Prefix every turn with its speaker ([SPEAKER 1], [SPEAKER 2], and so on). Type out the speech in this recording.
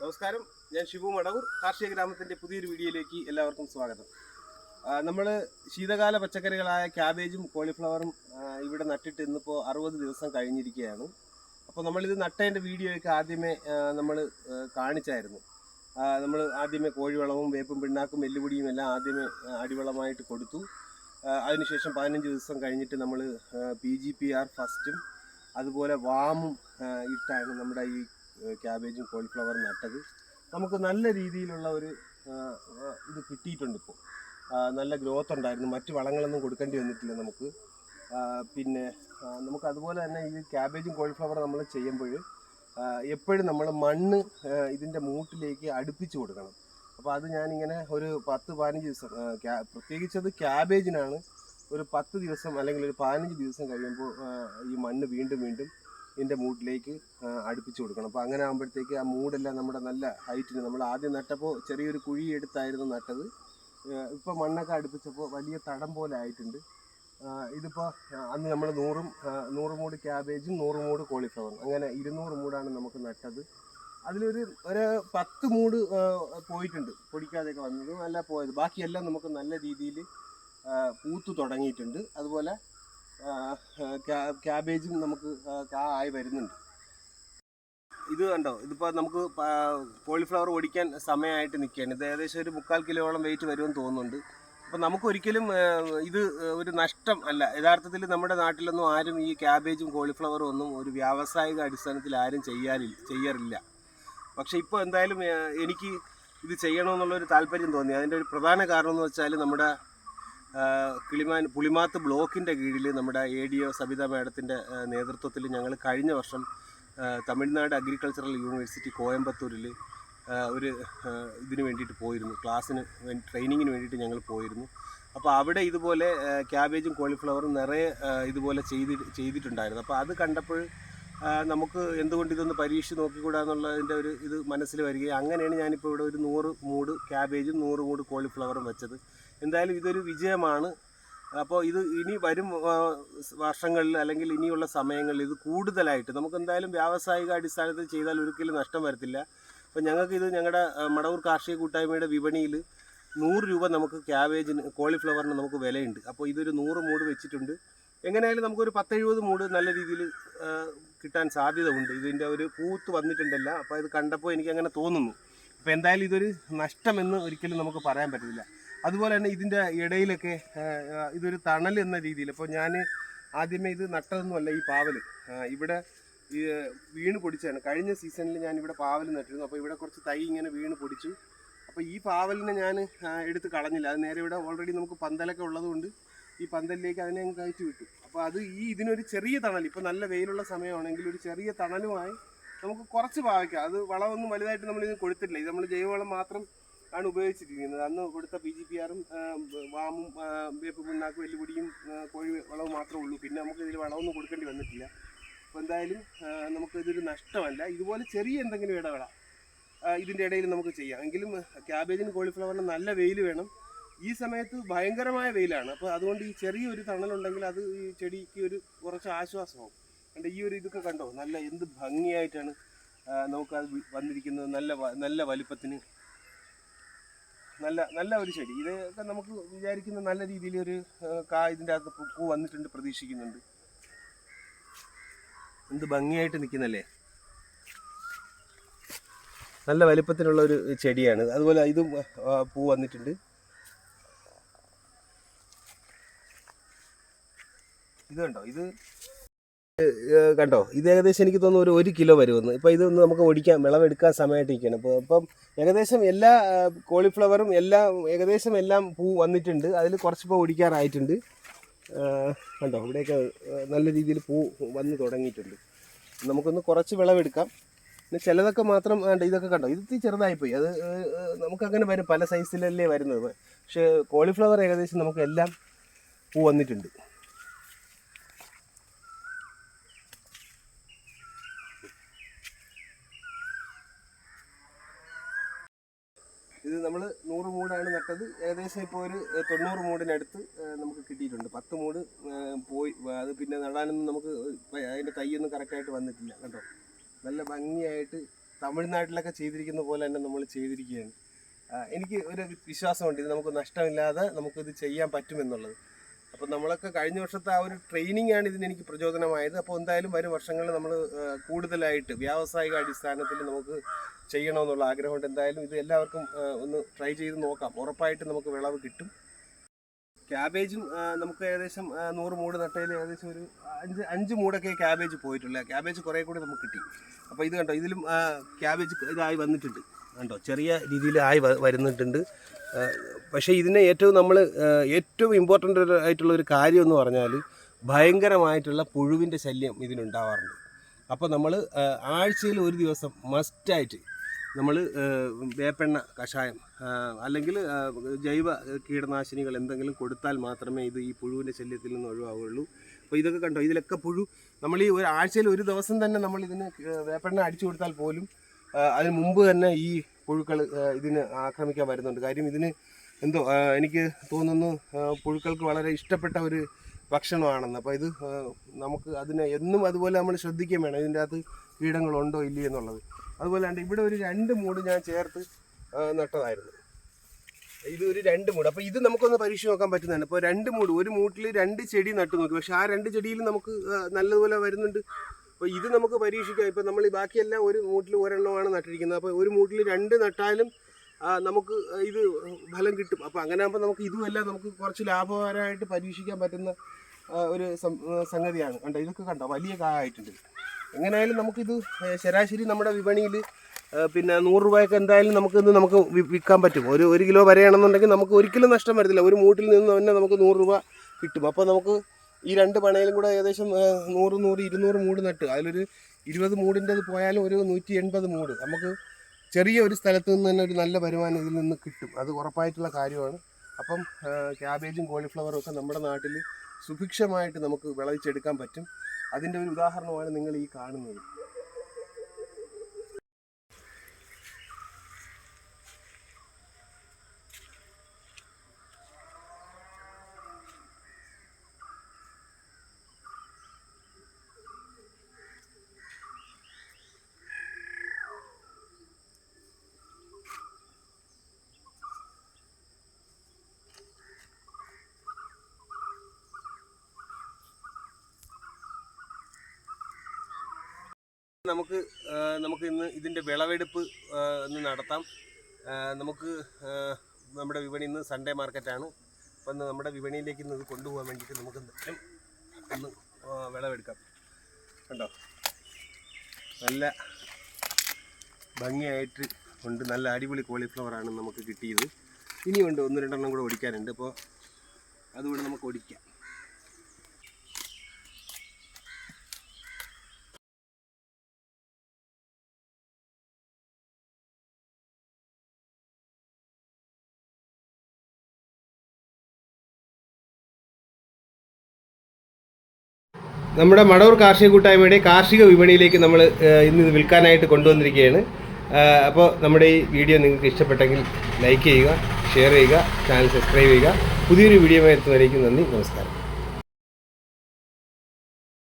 [SPEAKER 1] നമസ്കാരം. ഞാൻ ഷിബു മടവൂർ. കാർഷിക ഗ്രാമത്തിന്റെ പുതിയൊരു വീഡിയോയിലേക്ക് എല്ലാവർക്കും സ്വാഗതം. നമ്മൾ ശീതകാല പച്ചക്കറികളായ ക്യാബേജും കോളിഫ്ലവറും ഇവിടെ നട്ടിട്ട് ഇന്നിപ്പോൾ അറുപത് ദിവസം കഴിഞ്ഞിരിക്കുകയാണ്. അപ്പോൾ നമ്മളിത് നട്ടതിന്റെ വീഡിയോയൊക്കെ ആദ്യമേ നമ്മൾ കാണിച്ചായിരുന്നു. നമ്മൾ ആദ്യമേ കോഴിവളവും വേപ്പും പിണ്ണാക്കും എല്ലുപൊടിയും എല്ലാം ആദ്യമേ അടിവളമായിട്ട് കൊടുത്തു. അതിനുശേഷം പതിനഞ്ച് ദിവസം കഴിഞ്ഞിട്ട് നമ്മൾ പി ജി പി ആർ ഫസ്റ്റും അതുപോലെ വാമും ഇട്ടാണ് നമ്മുടെ ഈ ക്യാബേജും കോളിഫ്ലവറും നട്ടത്. നമുക്ക് നല്ല രീതിയിലുള്ള ഒരു ഇത് കിട്ടിയിട്ടുണ്ട് ഇപ്പോൾ നല്ല ഗ്രോത്ത് ഉണ്ടായിരുന്നു. മറ്റ് വളങ്ങളൊന്നും കൊടുക്കേണ്ടി വന്നിട്ടില്ല നമുക്ക്. പിന്നെ നമുക്ക് അതുപോലെ തന്നെ ഈ ക്യാബേജും കോളിഫ്ലവറും നമ്മൾ ചെയ്യുമ്പോൾ എപ്പോഴും നമ്മൾ മണ്ണ് ഇതിന്റെ മൂട്ടിലേക്ക് അടുപ്പിച്ച് കൊടുക്കണം. അപ്പോൾ അത് ഞാനിങ്ങനെ ഒരു പത്ത് പതിനഞ്ച് ദിവസം പ്രത്യേകിച്ചത് ക്യാബേജിനാണ് ഒരു പത്ത് ദിവസം അല്ലെങ്കിൽ ഒരു പതിനഞ്ച് ദിവസം കഴിയുമ്പോൾ ഈ മണ്ണ് വീണ്ടും വീണ്ടും ഇതിന്റെ മൂഡിലേക്ക് ആ, അടുപ്പിച്ച് കൊടുക്കണം. അപ്പോൾ അങ്ങനെ ആകുമ്പോഴത്തേക്ക് ആ മൂടെല്ലാം നമ്മുടെ നല്ല ഹൈറ്റിന് നമ്മൾ ആദ്യം നട്ടപ്പോൾ ചെറിയൊരു കുഴി എടുത്തായിരുന്നു നട്ടത്. ഇപ്പോൾ മണ്ണൊക്കെ അടുപ്പിച്ചപ്പോൾ വലിയ തടം പോലെ ആയിട്ടുണ്ട്. ഇതിപ്പോൾ അന്ന് നമ്മൾ നൂറും നൂറ് മൂട് ക്യാബേജും നൂറ് മൂട് കോളിഫ്ലവറും അങ്ങനെ ഇരുന്നൂറ് മൂടാണ് നമുക്ക് നട്ടത്. അതിലൊരു ഒരു പത്ത് മൂട് പോയിട്ടുണ്ട്. പൊടിക്കാതെയൊക്കെ വന്നത്. നല്ല പോയത്. ബാക്കിയെല്ലാം നമുക്ക് നല്ല രീതിയിൽ പൂത്തു തുടങ്ങിയിട്ടുണ്ട്. അതുപോലെ ക്യാബേജും നമുക്ക് ആയി വരുന്നുണ്ട്. ഇത് കണ്ടോ? ഇതിപ്പോൾ നമുക്ക് കോളിഫ്ലവർ ഓടിക്കാൻ സമയമായിട്ട് നിൽക്കുകയാണ്. ഇത് ഏകദേശം ഒരു മുക്കാൽ കിലോയോളം വെയിറ്റ് വരുമെന്ന് തോന്നുന്നുണ്ട്. അപ്പോൾ നമുക്കൊരിക്കലും ഇത് ഒരു നഷ്ടം അല്ല. യഥാർത്ഥത്തിൽ നമ്മുടെ നാട്ടിലൊന്നും ആരും ഈ ക്യാബേജും കോളിഫ്ലവറും ഒന്നും ഒരു വ്യാവസായിക അടിസ്ഥാനത്തിൽ ആരും ചെയ്യാനില്ല ചെയ്യാറില്ല. പക്ഷേ ഇപ്പോൾ എന്തായാലും എനിക്ക് ഇത് ചെയ്യണമെന്നുള്ളൊരു താല്പര്യം തോന്നി. അതിന്റെ ഒരു പ്രധാന കാരണം എന്ന് വെച്ചാൽ നമ്മുടെ കിളിമാൻ പുളിമാത്ത് ബ്ലോക്കിന്റെ കീഴിൽ നമ്മുടെ എ ഡി ഒ സബിത മാഡത്തിന്റെ നേതൃത്വത്തിൽ ഞങ്ങൾ കഴിഞ്ഞ വർഷം തമിഴ്നാട് അഗ്രികൾച്ചറൽ യൂണിവേഴ്സിറ്റി കോയമ്പത്തൂരിൽ ഒരു ഇതിന് വേണ്ടിയിട്ട് പോയിരുന്നു. ക്ലാസ്സിന് ട്രെയിനിങ്ങിന് വേണ്ടിയിട്ട് ഞങ്ങൾ പോയിരുന്നു. അപ്പോൾ അവിടെ ഇതുപോലെ ക്യാബേജും കോളിഫ്ലവറും നിറയെ ഇതുപോലെ ചെയ്തി ചെയ്തിട്ടുണ്ടായിരുന്നു. അപ്പോൾ അത് കണ്ടപ്പോൾ നമുക്ക് എന്തുകൊണ്ട് ഇതൊന്ന് പരീക്ഷിച്ച് നോക്കിക്കൂടാന്നുള്ളതിന്റെ ഒരു ഇത് മനസ്സിൽ വരികയും അങ്ങനെയാണ് ഞാനിപ്പോൾ ഇവിടെ ഒരു നൂറ് മൂട് ക്യാബേജും നൂറ് മൂട് കോളിഫ്ലവറും വെച്ചത്. എന്തായാലും ഇതൊരു വിജയമാണ്. അപ്പോൾ ഇത് ഇനി വരും വർഷങ്ങളിൽ അല്ലെങ്കിൽ ഇനിയുള്ള സമയങ്ങളിൽ ഇത് കൂടുതലായിട്ട് നമുക്ക് എന്തായാലും വ്യാവസായിക അടിസ്ഥാനത്തിൽ ചെയ്താൽ ഒരിക്കലും നഷ്ടം വരത്തില്ല. അപ്പോൾ ഞങ്ങൾക്ക് ഇത് ഞങ്ങളുടെ മടവൂർ കാർഷിക കൂട്ടായ്മയുടെ വിപണിയിൽ നൂറ് രൂപ നമുക്ക് ക്യാബേജിന് കോളിഫ്ലവറിന് നമുക്ക് വിലയുണ്ട്. അപ്പോൾ ഇതൊരു നൂറ് മൂട് വെച്ചിട്ടുണ്ട്. എങ്ങനെയായാലും നമുക്കൊരു പത്തെഴുപത് മൂട് നല്ല രീതിയിൽ കിട്ടാൻ സാധ്യത ഉണ്ട് ഇതിന്റെ ഒരു പൂത്ത് വന്നിട്ടുണ്ടല്ല. അപ്പോൾ ഇത് കണ്ടപ്പോൾ എനിക്ക് അങ്ങനെ തോന്നുന്നു. അപ്പോൾ എന്തായാലും ഇതൊരു നഷ്ടമെന്ന് ഒരിക്കലും നമുക്ക് പറയാൻ പറ്റില്ല അതുപോലെ തന്നെ ഇതിന്റെ ഇടയിലൊക്കെ ഇതൊരു തണൽ എന്ന രീതിയിൽ. അപ്പോൾ ഞാൻ ആദ്യമേ ഇത് നട്ടതൊന്നുമല്ല ഈ പാവൽ ഇവിടെ ഈ വീണ് പൊടിച്ചാണ് കഴിഞ്ഞ സീസണിൽ ഞാൻ ഇവിടെ പാവൽ നട്ടിരുന്നു. അപ്പോൾ ഇവിടെ കുറച്ച് തൈ ഇങ്ങനെ വീണ് പൊടിച്ചു. അപ്പോൾ ഈ പാവലിനെ ഞാൻ എടുത്ത് കളഞ്ഞില്ല. അത് നേരെ ഇവിടെ ഓൾറെഡി നമുക്ക് പന്തലൊക്കെ ഉള്ളതുകൊണ്ട് ഈ പന്തലിലേക്ക് അതിനെ അങ്ങ് കയറ്റി വിട്ടു. അപ്പോൾ അത് ഈ ഇതിനൊരു ചെറിയ തണൽ. ഇപ്പോൾ നല്ല വെയിലുള്ള സമയമാണെങ്കിൽ ഒരു ചെറിയ തണലുമായി നമുക്ക് കുറച്ച് പാവയ്ക്കാം. അത് വളമൊന്നും വലുതായിട്ട് നമ്മളിത് കൊടുത്തിട്ടില്ല. ഇത് നമ്മൾ ജൈവവളം മാത്രം ആണ് ഉപയോഗിച്ചിരിക്കുന്നത്. അന്ന് കൊടുത്ത പി ജി പി ആറും വാമും വേപ്പ് പിണ്ണാക്കും എല്ലുപൊടിയും കോഴി വളവും മാത്രമേ ഉള്ളൂ. പിന്നെ നമുക്ക് ഇതിൽ വളമൊന്നും കൊടുക്കേണ്ടി വന്നിട്ടില്ല. അപ്പോൾ എന്തായാലും നമുക്ക് ഇതൊരു നഷ്ടമല്ല. ഇതുപോലെ ചെറിയ എന്തെങ്കിലും ഇടവേള ഇതിന്റെ ഇടയിൽ നമുക്ക് ചെയ്യാം. എങ്കിലും ക്യാബേജിന് കോളിഫ്ലവറിന് നല്ല വെയിൽ വേണം. ഈ സമയത്ത് ഭയങ്കരമായ വെയിലാണ്. അപ്പോൾ അതുകൊണ്ട് ഈ ചെറിയൊരു തണലുണ്ടെങ്കിൽ അത് ഈ ചെടിക്ക് ഒരു കുറച്ച് ആശ്വാസമാവും. കണ്ടോ ഈ ഒരു ഇതൊക്കെ കണ്ടോ? നല്ല എന്ത് ഭംഗിയായിട്ടാണ് നമുക്കത് വന്നിരിക്കുന്നത്. നല്ല നല്ല വലിപ്പത്തിന്. നല്ല നല്ല ഒരു ചെടി. ഇതൊക്കെ നമുക്ക് വിചാരിക്കുന്ന നല്ല രീതിയിൽ ഒരു കാ ഇതിന്റെ അകത്ത് പൂ- വന്നിട്ടുണ്ട് പ്രതീക്ഷിക്കുന്നുണ്ട്. എന്ത് ഭംഗിയായിട്ട് നിൽക്കുന്നല്ലേ? നല്ല വലിപ്പത്തിലുള്ള ഒരു ചെടിയാണ്. അതുപോലെ ഇതും പൂ വന്നിട്ടുണ്ട്. ഇത് കണ്ടോ? ഇത് കണ്ടോ? ഇത് ഏകദേശം എനിക്ക് തോന്നുന്നു ഒരു ഒരു കിലോ വരുമെന്ന്. ഇപ്പോൾ ഇത് നമുക്ക് ഒടിക്കാൻ വിളവെടുക്കാൻ സമയമായിട്ടിരിക്കുകയാണ്. അപ്പോൾ അപ്പം ഏകദേശം എല്ലാ കോളിഫ്ലവറും എല്ലാം ഏകദേശം എല്ലാം പൂ വന്നിട്ടുണ്ട്. അതിൽ കുറച്ച് പൂ ഒടിക്കാറായിട്ടുണ്ട് കണ്ടോ? ഇവിടെയൊക്കെ നല്ല രീതിയിൽ പൂ വന്ന് തുടങ്ങിയിട്ടുണ്ട്. നമുക്കൊന്ന് കുറച്ച് വിളവെടുക്കാം. പിന്നെ ചിലതൊക്കെ മാത്രം വേണ്ട ഇതൊക്കെ കണ്ടോ? ഇത് ചെറുതായിപ്പോയി അത് നമുക്കങ്ങനെ വരും. പല സൈസിലല്ലേ വരുന്നത്. പക്ഷേ കോളിഫ്ലവർ ഏകദേശം നമുക്ക് എല്ലാം പൂ വന്നിട്ടുണ്ട്. ഇത് നമ്മൾ നൂറ് മൂടാണ് നട്ടത്. ഏകദേശം ഇപ്പോൾ ഒരു തൊണ്ണൂറ് മൂടിനടുത്ത് നമുക്ക് കിട്ടിയിട്ടുണ്ട്. പത്ത് മൂട് പോയി അത് പിന്നെ നടാനൊന്നും നമുക്ക് അതിന്റെ തൈയൊന്നും കറക്റ്റായിട്ട് വന്നിട്ടില്ല കേട്ടോ നല്ല ഭംഗിയായിട്ട് തമിഴ്നാട്ടിലൊക്കെ ചെയ്തിരിക്കുന്ന പോലെ തന്നെ നമ്മൾ ചെയ്തിരിക്കുകയാണ്. എനിക്ക് ഒരു വിശ്വാസമുണ്ട് ഇത് നമുക്ക് നഷ്ടമില്ലാതെ നമുക്കിത് ചെയ്യാൻ പറ്റുമെന്നുള്ളത്. അപ്പോൾ നമ്മളൊക്കെ കഴിഞ്ഞ വർഷത്തെ ആ ഒരു ട്രെയിനിങ് ആണ് ഇതിന് എനിക്ക് പ്രചോദനമായത്. അപ്പോൾ എന്തായാലും വരും വർഷങ്ങളിൽ നമ്മൾ കൂടുതലായിട്ട് വ്യാവസായിക അടിസ്ഥാനത്തിൽ നമുക്ക് ചെയ്യണമെന്നുള്ള ആഗ്രഹമുണ്ട് എന്തായാലും ഇത് എല്ലാവർക്കും ഒന്ന് ട്രൈ ചെയ്ത് നോക്കാം. ഉറപ്പായിട്ട് നമുക്ക് വിളവ് കിട്ടും. ക്യാബേജും നമുക്ക് ഏകദേശം നൂറ് മൂട് നട്ടയിൽ ഏകദേശം ഒരു അഞ്ച് അഞ്ച് മൂടൊക്കെ ക്യാബേജ് പോയിട്ടുള്ള ക്യാബേജ് കുറേ കൂടി നമുക്ക് കിട്ടി. അപ്പോൾ ഇത് കണ്ടോ ഇതിലും ക്യാബേജ് ഇതായി വന്നിട്ടുണ്ട്. കണ്ടോ ചെറിയ രീതിയിൽ ആയി വരുന്നിട്ടുണ്ട്. പക്ഷേ ഇതിനെ ഏറ്റവും നമ്മൾ ഏറ്റവും ഇമ്പോർട്ടന്റ് ആയിട്ടുള്ള ഒരു കാര്യം എന്ന് പറഞ്ഞാൽ ഭയങ്കരമായിട്ടുള്ള പുഴുവിന്റെ ശല്യം ഇതിനുണ്ടാവാറുണ്ട്. അപ്പോൾ നമ്മൾ ആഴ്ചയിൽ ഒരു ദിവസം മസ്റ്റായിട്ട് നമ്മൾ വേപ്പെണ്ണ കഷായം അല്ലെങ്കിൽ ജൈവ കീടനാശിനികൾ എന്തെങ്കിലും കൊടുത്താൽ മാത്രമേ ഇത് ഈ പുഴുവിന്റെ ശല്യത്തിൽ നിന്ന് ഒഴിവാവുകയുള്ളൂ. അപ്പോൾ ഇതൊക്കെ കണ്ടോ? ഇതിലൊക്കെ പുഴു നമ്മൾ ഈ ഒരാഴ്ചയിൽ ഒരു ദിവസം തന്നെ നമ്മൾ ഇതിന് വേപ്പെണ്ണ അടിച്ചു കൊടുത്താൽ പോലും അതിന് മുമ്പ് തന്നെ ഈ പുഴുക്കൾ ഇതിന് ആക്രമിക്കാൻ വരുന്നുണ്ട്. കാര്യം ഇതിന് എന്തോ എനിക്ക് തോന്നുന്നു പുഴുക്കൾക്ക് വളരെ ഇഷ്ടപ്പെട്ട ഒരു ഭക്ഷണമാണെന്ന്. അപ്പോൾ ഇത് നമുക്ക് അതിനെ എന്നും അതുപോലെ നമ്മൾ ശ്രദ്ധിക്കുകയും വേണം. ഇതിന്റെ അകത്ത് കീടങ്ങളുണ്ടോ ഇല്ലേ എന്നുള്ളത്. അതുപോലെ തന്നെ ഇവിടെ ഒരു രണ്ട് മൂട് ഞാൻ ചേർത്ത് നട്ടതായിരുന്നു. ഇത് ഒരു രണ്ട് മൂട്. അപ്പോൾ ഇത് നമുക്കൊന്ന് പരീക്ഷ നോക്കാൻ പറ്റുന്നതാണ്. ഇപ്പോൾ രണ്ട് മൂട് ഒരു മൂട്ടിൽ രണ്ട് ചെടി നട്ടു നോക്കി. പക്ഷേ ആ രണ്ട് ചെടിയിൽ നമുക്ക് നല്ലതുപോലെ വരുന്നുണ്ട്. അപ്പോൾ ഇത് നമുക്ക് പരീക്ഷിക്കാം. ഇപ്പോൾ നമ്മൾ ബാക്കിയെല്ലാം ഒരു മൂട്ടിൽ ഒരെണ്ണമാണ് നട്ടിരിക്കുന്നത്. അപ്പോൾ ഒരു മൂട്ടിൽ രണ്ട് നട്ടാലും നമുക്ക് ഇത് ഫലം കിട്ടും. അപ്പോൾ അങ്ങനെ ആകുമ്പോൾ നമുക്ക് ഇതുമെല്ലാം നമുക്ക് കുറച്ച് ലാഭകരമായിട്ട് പരീക്ഷിക്കാൻ പറ്റുന്ന ഒരു സംഗതിയാണ്. കണ്ടോ? ഇതൊക്കെ കണ്ടോ? വലിയ കായായിട്ടുണ്ട്. എങ്ങനെയായാലും നമുക്കിത് ശരാശരി നമ്മുടെ വിപണിയിൽ പിന്നെ നൂറ് രൂപയൊക്കെ എന്തായാലും നമുക്കിത് നമുക്ക് വിൽക്കാൻ പറ്റും. ഒരു ഒരു കിലോ വരെയാണെന്നുണ്ടെങ്കിൽ നമുക്ക് ഒരിക്കലും നഷ്ടം വരത്തില്ല. ഒരു മൂട്ടിൽ നിന്ന് തന്നെ നമുക്ക് നൂറ് രൂപ കിട്ടും. അപ്പോൾ നമുക്ക് ഈ രണ്ട് പണയിലും കൂടെ ഏകദേശം നൂറ് നൂറ് ഇരുന്നൂറ് മൂട് നട്ട്. അതിലൊരു ഇരുപത് മൂടിന്റെത് പോയാലും ഒരു നൂറ്റി എൺപത് മൂട്. നമുക്ക് ചെറിയ ഒരു സ്ഥലത്ത് നിന്ന് തന്നെ ഒരു നല്ല വരുമാനം ഇതിൽ നിന്ന് കിട്ടും. അത് ഉറപ്പായിട്ടുള്ള കാര്യമാണ്. അപ്പം ക്യാബേജും കോളിഫ്ലവറും ഒക്കെ നമ്മുടെ നാട്ടിൽ സുഭിക്ഷമായിട്ട് നമുക്ക് വിളവിച്ചെടുക്കാൻ പറ്റും. അതിന്റെ ഒരു ഉദാഹരണമാണ് നിങ്ങൾ ഈ കാണുന്നത്. നമുക്ക് നമുക്ക് ഇന്ന് ഇതിന്റെ വിളവെടുപ്പ് ഇന്ന് നടത്താം. നമുക്ക് നമ്മുടെ വിപണി ഇന്ന് സൺഡേ മാർക്കറ്റാണ് അപ്പം നമ്മുടെ വിപണിയിലേക്ക് ഇന്ന് ഇത് കൊണ്ടുപോകാൻ വേണ്ടിയിട്ട് നമുക്ക് ഒന്ന് വിളവെടുക്കാം. കണ്ടോ? നല്ല ഭംഗിയായിട്ട് ഉണ്ട്. നല്ല അടിപൊളി കോളിഫ്ലവറാണ് നമുക്ക് കിട്ടിയത്. ഇനിയുണ്ട് ഒന്ന് രണ്ടെണ്ണം കൂടെ ഓടിക്കാനുണ്ട് അപ്പോൾ അതുകൂടെ നമുക്ക് ഒടിക്കാം. നമ്മുടെ മടവൂർ കാർഷിക കൂട്ടായ്മയുടെ കാർഷിക വിപണിയിലേക്ക് നമ്മൾ ഇന്ന് ഇത് വിൽക്കാനായിട്ട് കൊണ്ടുവന്നിരിക്കുകയാണ്. അപ്പോൾ നമ്മുടെ ഈ വീഡിയോ നിങ്ങൾക്ക് ഇഷ്ടപ്പെട്ടെങ്കിൽ ലൈക്ക് ചെയ്യുക ഷെയർ ചെയ്യുക ചാനൽ സബ്സ്ക്രൈബ് ചെയ്യുക. പുതിയൊരു വീഡിയോ എത്തുന്നവരേക്കും നന്ദി നമസ്കാരം.